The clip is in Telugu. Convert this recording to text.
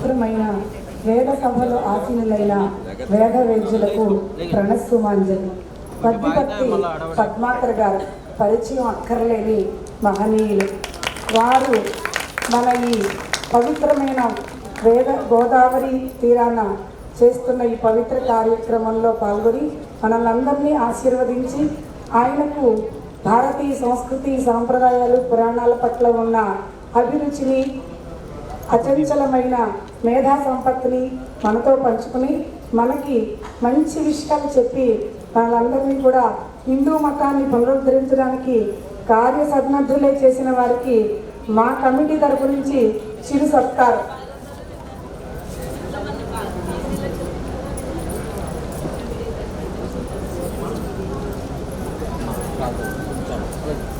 ప్రియమైన వేద సభలో ఆసీనులైన వేద వేద్యులకు ప్రణస్సుమాంజలి పద్మపత్తి పద్మాకర్ గారు పరిచయం అక్కర్లేని మహనీయులు. వారు మన ఈ పవిత్రమైన వేద గోదావరి తీరాన చేస్తున్న ఈ పవిత్ర కార్యక్రమంలో పాల్గొని మనల్ని ఆశీర్వదించి ఆయనకు భారతీయ సంస్కృతి సాంప్రదాయాలు పురాణాల పట్ల ఉన్న అభిరుచిని అచంచలమైన మేధా సంపత్తిని మనతో పంచుకుని మనకి మంచి విషయాలు చెప్పి వాళ్ళందరినీ కూడా హిందూ మతాన్ని పునరుద్ధరించడానికి కార్య సన్నద్ధులే చేసిన వారికి మా కమిటీ తరపు నుంచి చిరు సత్కారం. Thank